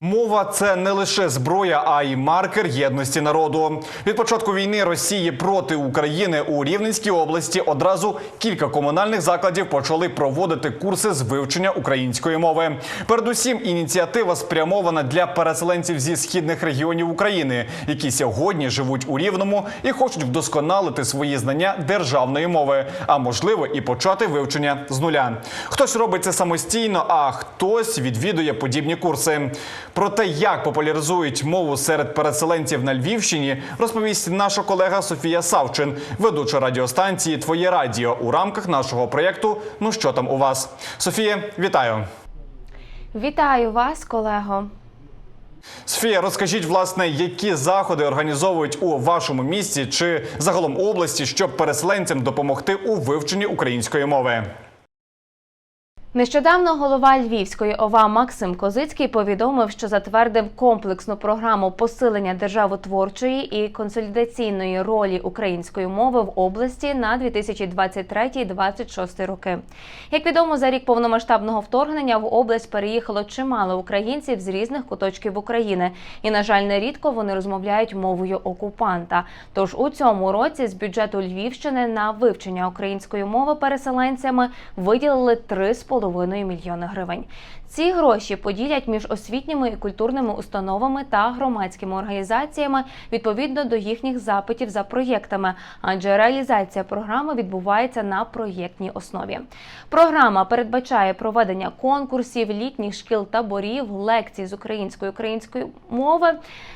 Мова це не лише зброя, а й маркер єдності народу. Від початку війни Росії проти України у Рівненській області одразу кілька комунальних закладів почали проводити курси з вивчення української мови. Передусім, ініціатива спрямована для переселенців зі східних регіонів України, які сьогодні живуть у Рівному і хочуть вдосконалити свої знання державної мови, а можливо і почати вивчення з нуля. Хтось робить це самостійно, а хтось відвідує подібні курси. Про те, як популяризують мову серед переселенців на Львівщині, розповість наша колега Софія Савчин, ведуча радіостанції Твоє радіо у рамках нашого проєкту Ну що там у вас? Софія, вітаю. Вітаю вас, колего. Софія, розкажіть, власне, які заходи організовують у вашому місті чи загалом області, щоб переселенцям допомогти у вивченні української мови. Нещодавно голова Львівської ОВА Максим Козицький повідомив, що затвердив комплексну програму посилення державотворчої і консолідаційної ролі української мови в області на 2023-2026 роки. Як відомо, за рік повномасштабного вторгнення в область переїхало чимало українців з різних куточків України, і на жаль, нерідко вони розмовляють мовою окупанта. Тож у цьому році з бюджету Львівщини на вивчення української мови переселенцями виділили 3,5 мільйони гривень. Ці гроші поділять між освітніми і культурними установами та громадськими організаціями відповідно до їхніх запитів за проєктами, адже реалізація програми відбувається на проєктній основі. Програма передбачає проведення конкурсів, літніх шкіл таборів, лекцій з української української мови,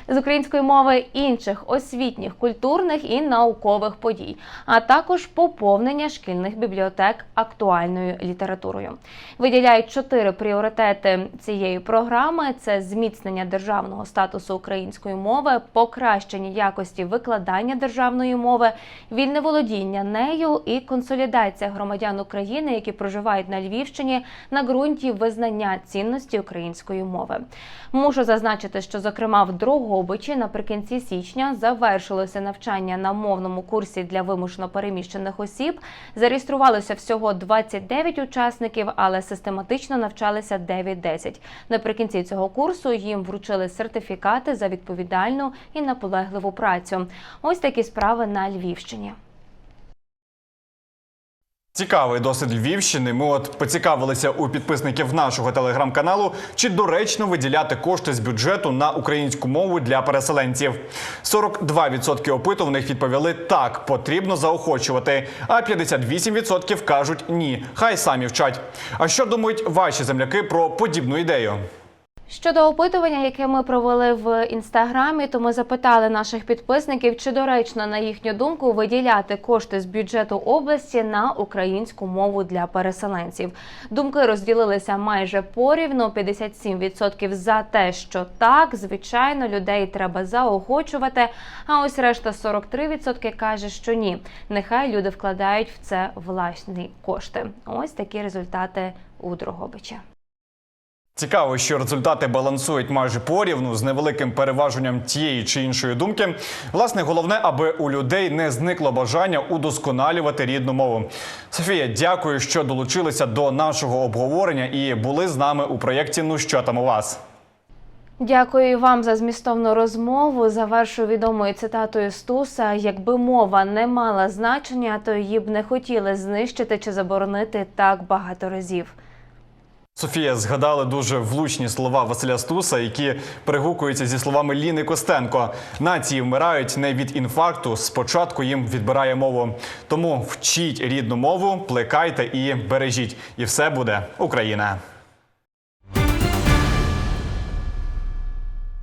з української мови інших освітніх, культурних і наукових подій, а також поповнення шкільних бібліотек актуальною літературою. Виділяють чотири пріоритети цієї програми: це зміцнення державного статусу української мови, покращення якості викладання державної мови, вільне володіння нею і консолідація громадян України, які проживають на Львівщині, на ґрунті визнання цінності української мови. Мушу зазначити, що зокрема в Дрогобичі наприкінці січня завершилося навчання на мовному курсі для вимушено переміщених осіб. Зареєструвалося всього 29 учасників, але систематично навчалися 9-10. Наприкінці цього курсу їм вручили сертифікати за відповідальну і наполегливу працю. Ось такі справи на Львівщині. Цікавий досвід Львівщини. Ми от поцікавилися у підписників нашого телеграм-каналу, чи доречно виділяти кошти з бюджету на українську мову для переселенців. 42% опитуваних відповіли так, потрібно заохочувати. А 58% кажуть ні, хай самі вчать. А що думають ваші земляки про подібну ідею? Щодо опитування, яке ми провели в інстаграмі, то ми запитали наших підписників, чи доречно, на їхню думку, виділяти кошти з бюджету області на українську мову для переселенців. Думки розділилися майже порівну: 57% за те, що так, звичайно, людей треба заохочувати. А ось решта 43% каже, що ні. Нехай люди вкладають в це власні кошти. Ось такі результати у Дрогобича. Цікаво, що результати балансують майже порівну з невеликим переваженням тієї чи іншої думки. Власне, головне, аби у людей не зникло бажання удосконалювати рідну мову. Софія, дякую, що долучилися до нашого обговорення і були з нами у проєкті Ну що там у вас. Дякую вам за змістовну розмову. Завершу відомою цитатою Стуса: якби мова не мала значення, то її б не хотіли знищити чи заборонити так багато разів. Софія згадали дуже влучні слова Василя Стуса, які перегукуються зі словами Ліни Костенко. Нації вмирають не від інфаркту. Спочатку їм відбирає мову. Тому вчіть рідну мову, плекайте і бережіть, і все буде Україна.